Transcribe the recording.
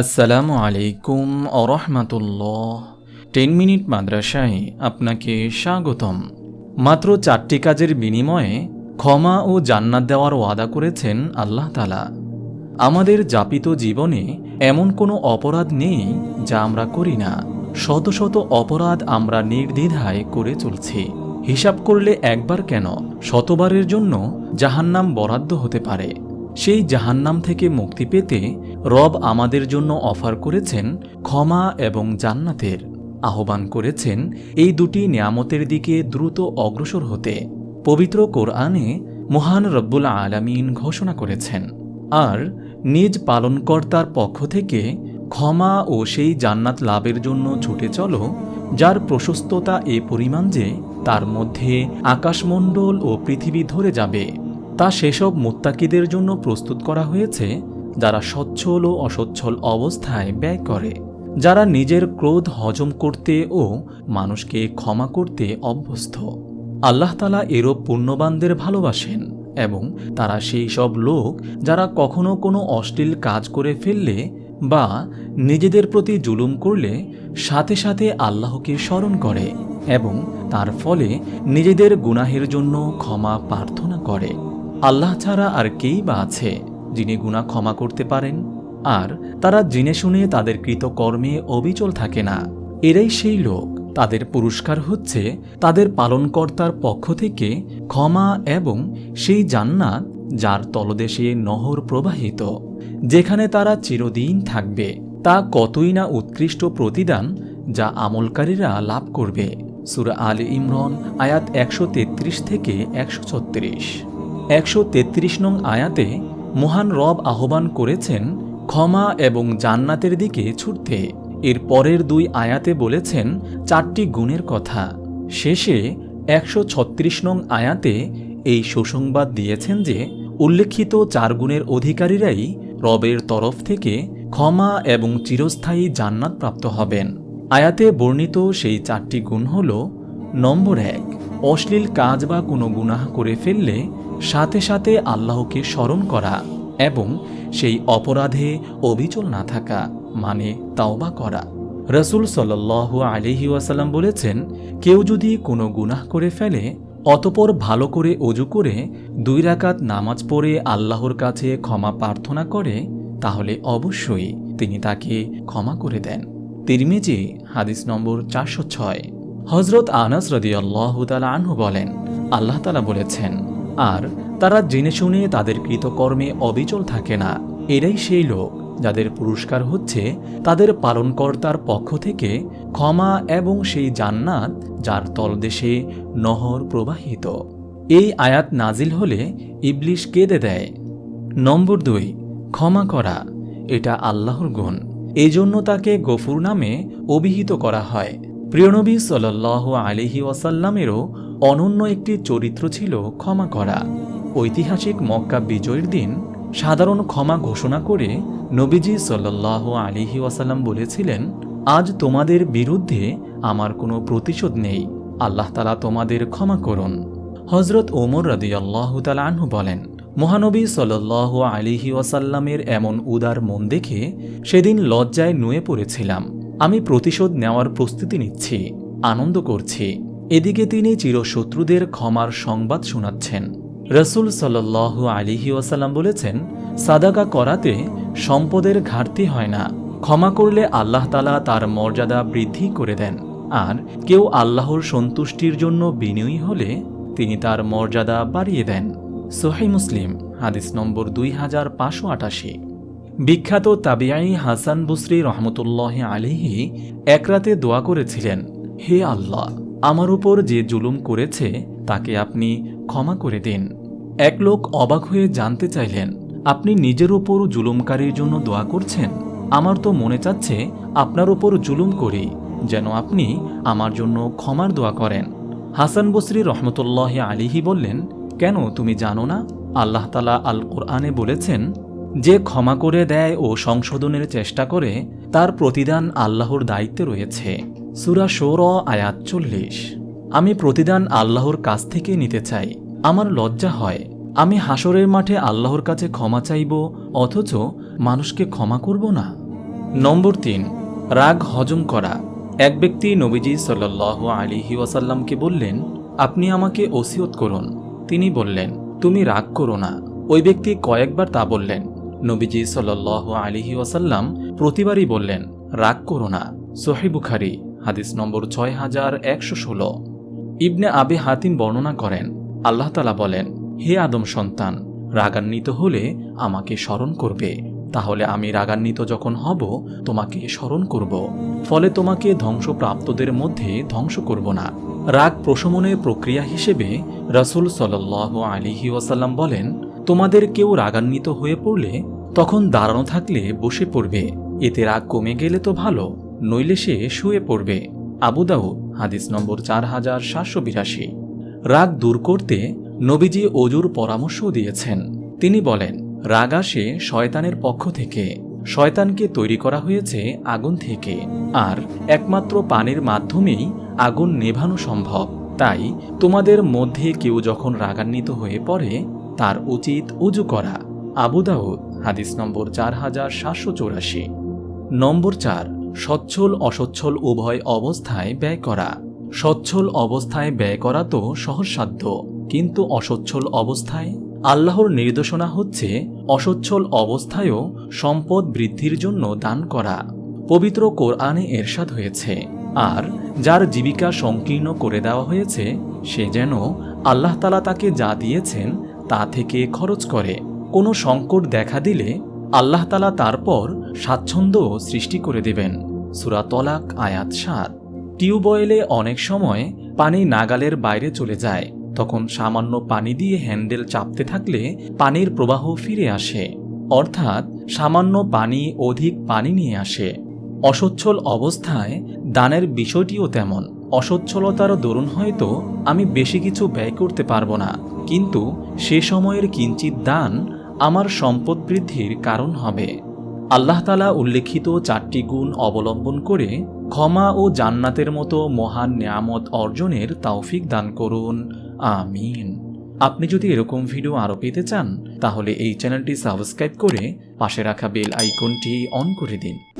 আসসালামু আলাইকুম আরহামাতুল্লাহ ten minute মাদ্রাসায় আপনাকে স্বাগতম। মাত্র চারটি কাজের বিনিময়ে ক্ষমা ও জান্নাত দেওয়ার ওয়াদা করেছেন আল্লাহ তালা আমাদের যাপিত জীবনে এমন কোনো অপরাধ নেই যা আমরা করি না। শত শত অপরাধ আমরা নির্দ্বিধায় করে চলছি। হিসাব করলে একবার কেন শতবারের জন্য জাহান্নাম বরাদ্দ হতে পারে। সেই জাহান্নাম থেকে মুক্তি পেতে রব আমাদের জন্য অফার করেছেন, ক্ষমা এবং জান্নাতের আহ্বান করেছেন এই দুটি নিয়ামতের দিকে দ্রুত অগ্রসর হতে। পবিত্র কোরআনে মহান রব্বুল আলামিন ঘোষণা করেছেন, আর নিজ পালনকর্তার পক্ষ থেকে ক্ষমা ও সেই জান্নাত লাভের জন্য ছুটে চলো, যার প্রশস্ততা এ পরিমাণ যে তার মধ্যে আকাশমণ্ডল ও পৃথিবী ধরে যাবে। তা সেসব মোত্তাকিদের জন্য প্রস্তুত করা হয়েছে যারা সচ্ছল ও অসচ্ছল অবস্থায় ব্যয় করে, যারা নিজের ক্রোধ হজম করতে ও মানুষকে ক্ষমা করতে অভ্যস্ত। আল্লাহ তালা এরূপ পুণ্যবানদের ভালোবাসেন এবং তারা সেই সব লোক যারা কখনো কোনো অশ্লীল কাজ করে ফেললে বা নিজেদের প্রতি জুলুম করলে সাথে সাথে আল্লাহকে স্মরণ করে এবং তার ফলে নিজেদের গুনাহের জন্য ক্ষমা প্রার্থনা করে। আল্লাহ ছাড়া আর কেই বা আছে? যিনি গুনাহ ক্ষমা করতে পারেন, আর তারা জেনে শুনে তাদের কৃতকর্মে অবিচল থাকে না। এরাই সেই লোক, তাদের পুরস্কার হচ্ছে তাদের পালনকর্তার পক্ষ থেকে ক্ষমা এবং সেই জান্নাত যার তলদেশে নহর প্রবাহিত, যেখানে তারা চিরদিন থাকবে। তা কতই না উৎকৃষ্ট প্রতিদান যা আমলকারীরা লাভ করবে। সুরা আল ইমরন, আয়াত একশো তেত্রিশ থেকে একশো ছত্রিশ। একশো নং আয়াতে মহান রব আহ্বান করেছেন, ক্ষমা এবং জান্নাতের দিকে ছুটতে। এর পরের দুই আয়াতে বলেছেন, চারটি গুণের কথা। শেষে একশো ছত্রিশ নং আয়াতে এই সুসংবাদ দিয়েছেন যে, উল্লেখিত চার গুণের অধিকারীরাই রবের তরফ থেকে ক্ষমা এবং চিরস্থায়ী জান্নাত প্রাপ্ত হবেন। আয়াতে বর্ণিত সেই চারটি গুণ হল, নম্বর এক, অশ্লীল কাজ বা কোনো গুনাহ করে ফেললে সাথে সাথে আল্লাহকে স্মরণ করা এবং সেই অপরাধে অবিচল না থাকা মানে তাওবা করা। রসুল সাল আলিহি ওয়াসাল্লাম বলেছেন, কেউ যদি কোনো গুনাহ করে ফেলে, অতপর ভালো করে অজু করে দুই রাকাত নামাজ পড়ে আল্লাহর কাছে ক্ষমা প্রার্থনা করে, তাহলে অবশ্যই তিনি তাকে ক্ষমা করে দেন। তিরমিজি, হাদিস নম্বর চারশো ছয়। হজরত আনাস রদি আল্লাহ তালা আনহু বলেন, আল্লাহ তালা বলেছেন আর তারা জেনে শুনে তাদের কৃতকর্মে অবিচল থাকে না। এরাই সেই লোক যাদের পুরস্কার হচ্ছে তাদের পালনকর্তার পক্ষ থেকে ক্ষমা এবং সেই জান্নাত যার তলদেশে নহর প্রবাহিত। এই আয়াত নাজিল হলে ইবলিশ কেঁদে দেয়। নম্বর দুই, ক্ষমা করা, এটা আল্লাহর গুণ। এজন্য তাকে গফুর নামে অভিহিত করা হয়। প্রিয়নবী সাল আলিহি ওয়াসাল্লামেরও অনন্য একটি চরিত্র ছিল ক্ষমা করা। ঐতিহাসিক মক্কা বিজয়ের দিন সাধারণ ক্ষমা ঘোষণা করে নবীজি সাল্লাহ আলিহি ওয়াসাল্লাম বলেছিলেন, আজ তোমাদের বিরুদ্ধে আমার কোনো প্রতিশোধ নেই। আল্লাহ তালা তোমাদের ক্ষমা করুন। হজরত ওমর রদি আল্লাহ আনহু বলেন, মহানবী সাল্লাহ আলিহি ওয়াসাল্লামের এমন উদার মন দেখে সেদিন লজ্জায় নুয়ে পড়েছিলাম। আমি প্রতিশোধ নেওয়ার প্রস্তুতি নিচ্ছি, আনন্দ করছি। এদিকে তিনি চিরশত্রুদের ক্ষমার সংবাদ শোনাচ্ছেন। রসুল সাল্লাহ আলিহি ওয়াসাল্লাম বলেছেন, সাদাকা করাতে সম্পদের ঘাটতি হয় না। ক্ষমা করলে আল্লাহ তালা তার মর্যাদা বৃদ্ধি করে দেন। আর কেউ আল্লাহর সন্তুষ্টির জন্য বিনয়ী হলে তিনি তার মর্যাদা বাড়িয়ে দেন। সোহাই মুসলিম, হাদিস নম্বর দুই হাজার পাঁচশো আটাশি। বিখ্যাত তাবিয়াই হাসান বুসরি রহমতুল্লাহ আলিহি এক রাতে দোয়া করেছিলেন, হে আল্লাহ, আমার উপর যে জুলুম করেছে, তাকে আপনি ক্ষমা করে দিন। এক লোক অবাক হয়ে জানতে চাইলেন, আপনি নিজের ওপর জুলুমকারীর জন্য দোয়া করছেন? আমার তো মনে চাচ্ছে আপনার ওপর জুলুম করি, যেন আপনি আমার জন্য ক্ষমার দোয়া করেন। হাসান বসরি রহমতুল্লাহ আলিহি বললেন, কেন তুমি জানো না? আল্লাহ তালা আল কোরআনে বলেছেন যে ক্ষমা করে দেয় ও সংশোধনের চেষ্টা করে, তার প্রতিদান আল্লাহর দায়িত্বে রয়েছে। সুরা সৌর আয়াত চল্লিশ। আমি প্রতিদান আল্লাহর কাছ থেকে নিতে চাই। আমার লজ্জা হয়। আমি হাসরের মাঠে আল্লাহর কাছে ক্ষমা চাইব, অথচ মানুষকে ক্ষমা করব না। নম্বর তিন, রাগ হজম করা। এক ব্যক্তি নবীজি সাল্ল আলিহি ওয়াসাল্লামকে বললেন, আপনি আমাকে ওসিয়ত করুন। তিনি বললেন, তুমি রাগ করো না। ওই ব্যক্তি কয়েকবার তা বললেন। নবীজি সাল্ল আলিহি ওয়াসাল্লাম প্রতিবারই বললেন, রাগ করো না। সোহে বুখারি, হাদিস নম্বর ছয় হাজার একশো ষোলো। ইবনে আবে হাতিম বর্ণনা করেন, আল্লাহ তালা বলেন, হে আদম সন্তান, রাগান্বিত হলে আমাকে স্মরণ করবে। তাহলে আমি রাগান্বিত যখন হব, তোমাকে স্মরণ করব। ফলে তোমাকে ধ্বংসপ্রাপ্তদের মধ্যে ধ্বংস করব না। রাগ প্রশমনের প্রক্রিয়া হিসেবে রাসুল সাল আলিহি ওয়াসাল্লাম বলেন, তোমাদের কেউ রাগান্বিত হয়ে পড়লে তখন দাঁড়ানো থাকলে বসে পড়বে। এতে রাগ কমে গেলে তো ভালো, নইলে সে শুয়ে পড়বে। আবু দাউদ, হাদিস নম্বর চার হাজার সাতশো বিরাশি। রাগ দূর করতে নবীজি অজুর পরামর্শও দিয়েছেন। তিনি বলেন, রাগ আসে শয়তানের পক্ষ থেকে। শয়তানকে তৈরি করা হয়েছে আগুন থেকে। আর একমাত্র পানির মাধ্যমেই আগুন নেভানো সম্ভব। তাই তোমাদের মধ্যে কেউ যখন রাগান্বিত হয়ে পড়ে, তার উচিত উজু করা। আবু দাউদ, হাদিস নম্বর চার হাজার সাতশো চৌরাশি। নম্বর চার, সচ্ছল অসচ্ছল উভয় অবস্থায় ব্যয় করা। সচ্ছল অবস্থায় ব্যয় করা তো সহজসাধ্য, কিন্তু অসচ্ছল অবস্থায়? আল্লাহর নির্দেশনা হচ্ছে অসচ্ছল অবস্থায়ও সম্পদ বৃদ্ধির জন্য দান করা। পবিত্র কোরআনে এরশাদ হয়েছে, আর যার জীবিকা সংকীর্ণ করে দেওয়া হয়েছে, সে যেন আল্লাহ তালা তাকে যা দিয়েছেন তা থেকে খরচ করে। কোনো সংকট দেখা দিলে আল্লাহ তালা তারপর স্বাচ্ছন্দ্য সৃষ্টি করে দেবেন। সুরা তলাক, আয়াত সাত। টিউবওয়েলে অনেক সময় পানি নাগালের বাইরে চলে যায়। তখন সামান্য পানি দিয়ে হ্যান্ডেল চাপতে থাকলে পানির প্রবাহ ফিরে আসে। অর্থাৎ সামান্য পানি অধিক পানি নিয়ে আসে। অসচ্ছল অবস্থায় দানের বিষয়টিও তেমন। অসচ্ছলতার দরুন হয়তো আমি বেশি কিছু ব্যয় করতে পারব না। কিন্তু সে সময়ের কিঞ্চিত দান আমার সম্পদ বৃদ্ধির কারণ হবে। আল্লাহ তালা উল্লেখিত চারটি গুণ অবলম্বন করে ক্ষমা ও জান্নাতের মতো মহান নিয়ামত অর্জনের তাওফিক দান করুন। আমিন। আপনি যদি এরকম ভিডিও আরও পেতে চান, তাহলে এই চ্যানেলটি সাবস্ক্রাইব করে পাশে রাখা বেল আইকনটি অন করে দিন।